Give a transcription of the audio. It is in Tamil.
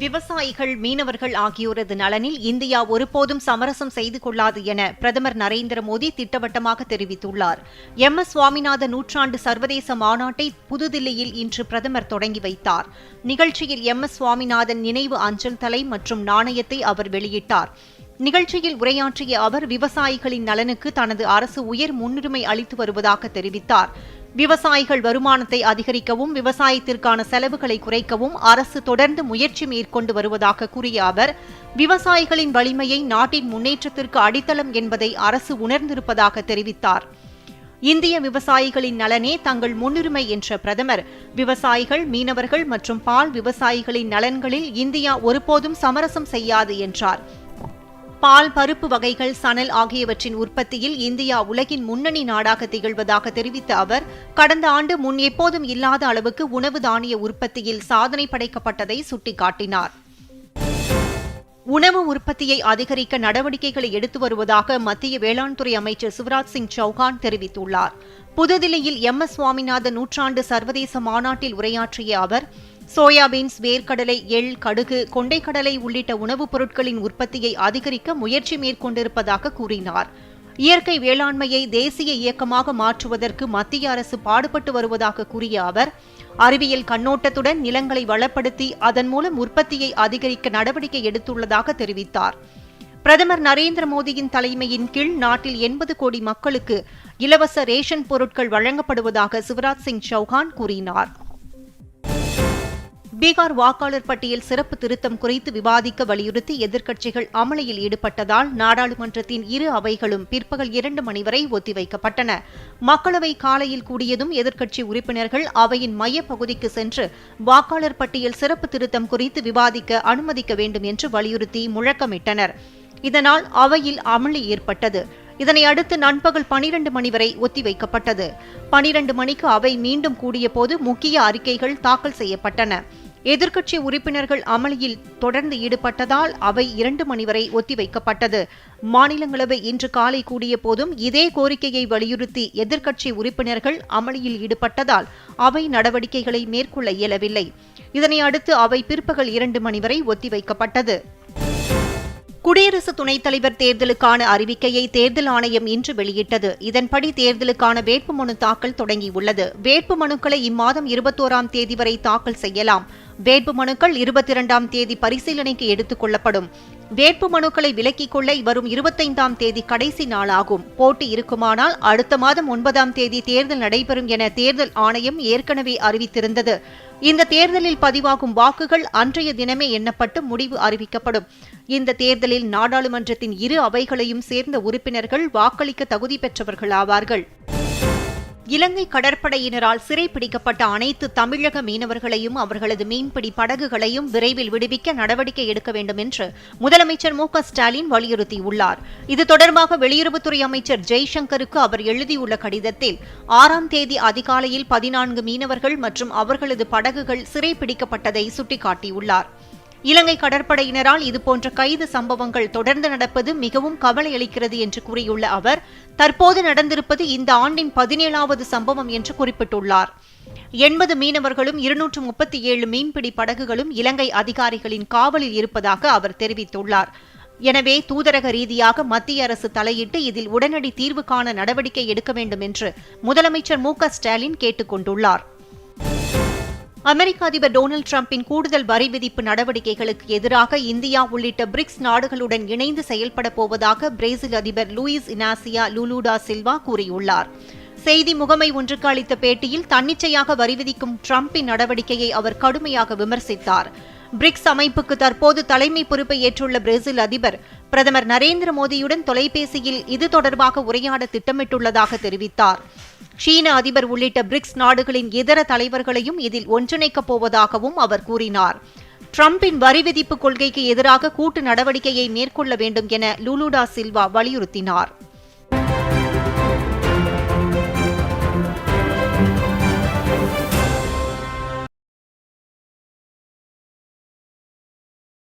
விவசாயிகள் மீனவர்கள் ஆகியோரது நலனில் இந்தியா ஒருபோதும் சமரசம் செய்து கொள்ளாது என பிரதமர் நரேந்திர மோடி திட்டவட்டமாக தெரிவித்துள்ளார். எம். எஸ். சுவாமிநாத நூற்றாண்டு சர்வதேச மாநாட்டை புதுதில்லியில் இன்று பிரதமர் தொடங்கி வைத்தார். நிகழ்ச்சியில் எம். எஸ். சுவாமிநாதன் நினைவு அஞ்சல் தலை மற்றும் நாணயத்தை அவர் வெளியிட்டார். நிகழ்ச்சியில் உரையாற்றிய அவர் விவசாயிகளின் நலனுக்கு தனது அரசு உயர் முன்னுரிமை அளித்து வருவதாக தெரிவித்தார். விவசாயிகள் வருமானத்தை அதிகரிக்கவும் விவசாயத்திற்கான செலவுகளை குறைக்கவும் அரசு தொடர்ந்து முயற்சி மேற்கொண்டு வருவதாக கூறிய அவர் விவசாயிகளின் வலிமையை நாட்டின் முன்னேற்றத்திற்கு அடித்தளம் என்பதை அரசு உணர்ந்திருப்பதாக தெரிவித்தார். இந்திய விவசாயிகளின் நலனே தங்கள் முன்னுரிமை என்ற பிரதமர். விவசாயிகள் மீனவர்கள் மற்றும் பால் விவசாயிகளின் நலன்களில் இந்தியா ஒருபோதும் சமரசம் செய்யாது என்றார். பால் பருப்பு வகைகள் சணல் ஆகியவற்றின் உற்பத்தியில் இந்தியா உலகின் முன்னணி நாடாக திகழ்வதாக தெரிவித்த அவர் கடந்த ஆண்டு முன் எப்போதும் இல்லாத அளவுக்கு உணவு தானிய உற்பத்தியில் சாதனை படைக்கப்பட்டதை சுட்டிக்காட்டினார். உணவு உற்பத்தியை அதிகரிக்க நடவடிக்கைகளை எடுத்து வருவதாக மத்திய வேளாண்துறை அமைச்சர் சிவராஜ் சிங் சௌகான் தெரிவித்துள்ளார். புதுதில்லியில் எம் எஸ் சுவாமிநாதன் நூற்றாண்டு சர்வதேச மாநாட்டில் உரையாற்றிய அவர் சோயாபீன்ஸ் வேர்க்கடலை எள் கடுகு கொண்டைக்கடலை உள்ளிட்ட உணவுப் பொருட்களின் உற்பத்தியை அதிகரிக்க முயற்சி மேற்கொண்டிருப்பதாக கூறினார். இயற்கை வேளாண்மையை தேசிய இயக்கமாக மாற்றுவதற்கு மத்திய அரசு பாடுபட்டு வருவதாக கூறிய அவர் அறிவியல் கண்ணோட்டத்துடன் நிலங்களை வளப்படுத்தி அதன் மூலம் உற்பத்தியை அதிகரிக்க நடவடிக்கை எடுத்துள்ளதாக தெரிவித்தார். பிரதமர் நரேந்திர மோடியின் தலைமையின் கீழ் நாட்டில் எண்பது கோடி மக்களுக்கு இலவச ரேஷன் பொருட்கள் வழங்கப்படுவதாக சிவராஜ் சிங் சௌஹான் கூறினார். பீகார் வாக்காளர் பட்டியல் சிறப்பு திருத்தம் குறித்து விவாதிக்க வலியுறுத்தி எதிர்க்கட்சிகள் அமளியில் ஈடுபட்டதால் நாடாளுமன்றத்தின் இரு அவைகளும் பிற்பகல் இரண்டு மணி வரை ஒத்திவைக்கப்பட்டன. மக்களவை காலையில் கூடியதும் எதிர்க்கட்சி உறுப்பினர்கள் அவையின் மையப்பகுதிக்கு சென்று வாக்காளர் பட்டியல் சிறப்பு திருத்தம் குறித்து விவாதிக்க அனுமதிக்க வேண்டும் என்று வலியுறுத்தி முழக்கமிட்டனர். இதனால் அவையில் அமளி ஏற்பட்டது. இதனை அடுத்து நண்பகல் பனிரண்டு மணி வரை ஒத்திவைக்கப்பட்டது பனிரண்டு மணிக்கு அவை மீண்டும் கூடியபோது முக்கிய அறிக்கைகள் தாக்கல் செய்யப்பட்டன. எதிர்க்கட்சி உறுப்பினர்கள் அமளியில் தொடர்ந்து ஈடுபட்டதால் அவை இரண்டு மணி வரை ஒத்திவைக்கப்பட்டது மாநிலங்களவை இன்று காலை கூடிய போதும் இதே கோரிக்கையை வலியுறுத்தி எதிர்க்கட்சி உறுப்பினர்கள் அமளியில் ஈடுபட்டதால் அவை நடவடிக்கைகளை மேற்கொள்ள இயலவில்லை. இதனை அடுத்து அவை பிற்பகல் இரண்டு மணி வரை ஒத்திவைக்கப்பட்டது குடியரசு துணைத் தலைவர் தேர்தலுக்கான அறிவிக்கையை தேர்தல் ஆணையம் இன்று வெளியிட்டது. இதன்படி தேர்தலுக்கான வேட்புமனு தாக்கல் தொடங்கியுள்ளது. வேட்புமனுக்களை இம்மாதம் இருபத்தோராம் தேதி வரை தாக்கல் செய்யலாம். வேட்புமனுக்கள் இருபத்தி இரண்டாம் தேதி பரிசீலனைக்கு எடுத்துக் கொள்ளப்படும். வேட்புமனுக்களை விலக்கிக் கொள்ள வரும் இருபத்தைந்தாம் தேதி கடைசி நாளாகும். போட்டி இருக்குமானால் அடுத்த மாதம் ஒன்பதாம் தேதி தேர்தல் நடைபெறும் என தேர்தல் ஆணையம் ஏற்கனவே அறிவித்திருந்தது. இந்த தேர்தலில் பதிவாகும் வாக்குகள் அன்றைய தினமே எண்ணப்பட்டு முடிவு அறிவிக்கப்படும். இந்த தேர்தலில் நாடாளுமன்றத்தின் இரு அவைகளையும் சேர்ந்த உறுப்பினர்கள் வாக்களிக்க தகுதி பெற்றவர்கள் ஆவார்கள் இலங்கை கடற்படையினரால் சிறைப்பிடிக்கப்பட்ட அனைத்து தமிழக மீனவர்களையும் அவர்களது மீன்பிடி படகுகளையும் விரைவில் விடுவிக்க நடவடிக்கை எடுக்க வேண்டும் என்று முதலமைச்சர் மு ஸ்டாலின் வலியுறுத்தியுள்ளார். இது தொடர்பாக வெளியுறவுத்துறை அமைச்சர் ஜெய்சங்கருக்கு அவர் எழுதியுள்ள கடிதத்தில் ஆறாம் தேதி அதிகாலையில் பதினான்கு மீனவர்கள் மற்றும் அவர்களது படகுகள் சிறைப்பிடிக்கப்பட்டதை சுட்டிக்காட்டியுள்ளார். இலங்கை கடற்படையினரால் இதுபோன்ற கைது சம்பவங்கள் தொடர்ந்து நடப்பது மிகவும் கவலை அளிக்கிறது என்று கூறியுள்ள அவர் தற்போது நடந்திருப்பது இந்த ஆண்டின் பதினேழாவது சம்பவம் என்று குறிப்பிட்டுள்ளார். எண்பது மீனவர்களும் இருநூற்று முப்பத்தி ஏழு மீன்பிடி படகுகளும் இலங்கை அதிகாரிகளின் காவலில் இருப்பதாக அவர் தெரிவித்துள்ளார். எனவே தூதரக ரீதியாக மத்திய அரசு தலையிட்டு இதில் உடனடி தீர்வு காண நடவடிக்கை எடுக்க வேண்டும் என்று முதலமைச்சர் மு க ஸ்டாலின் கேட்டுக் கொண்டுள்ளார் அமெரிக்க அதிபர் டொனால்டு டிரம்பின் கூடுதல் வரி விதிப்பு நடவடிக்கைகளுக்கு எதிராக இந்தியா உள்ளிட்ட பிரிக்ஸ் நாடுகளுடன் இணைந்து செயல்பட போவதாக பிரேசில் அதிபர் லூயிஸ் இனாசியா லுலுடா சில்வா கூறியுள்ளார். செய்தி முகமை ஒன்றுக்கு அளித்த பேட்டியில் தன்னிச்சையாக வரி விதிக்கும் டிரம்பின் நடவடிக்கையை அவர் கடுமையாக விமர்சித்தார். பிரிக்ஸ் அமைப்புக்கு தற்போது தலைமை பொறுப்பை ஏற்றுள்ள பிரேசில் அதிபர் பிரதமர் நரேந்திர மோடியுடன் தொலைபேசியில் இது தொடர்பாக உரையாட திட்டமிட்டுள்ளதாக தெரிவித்தார். சீன அதிபர் உள்ளிட்ட பிரிக்ஸ் நாடுகளின் இதர தலைவர்களையும் இதில் ஒன்றிணைக்கப் போவதாகவும் அவர் கூறினார். டிரம்பின் வரி விதிப்பு கொள்கைக்கு எதிராக கூட்டு நடவடிக்கையை மேற்கொள்ள வேண்டும் என லுலுடா சில்வா வலியுறுத்தினார்.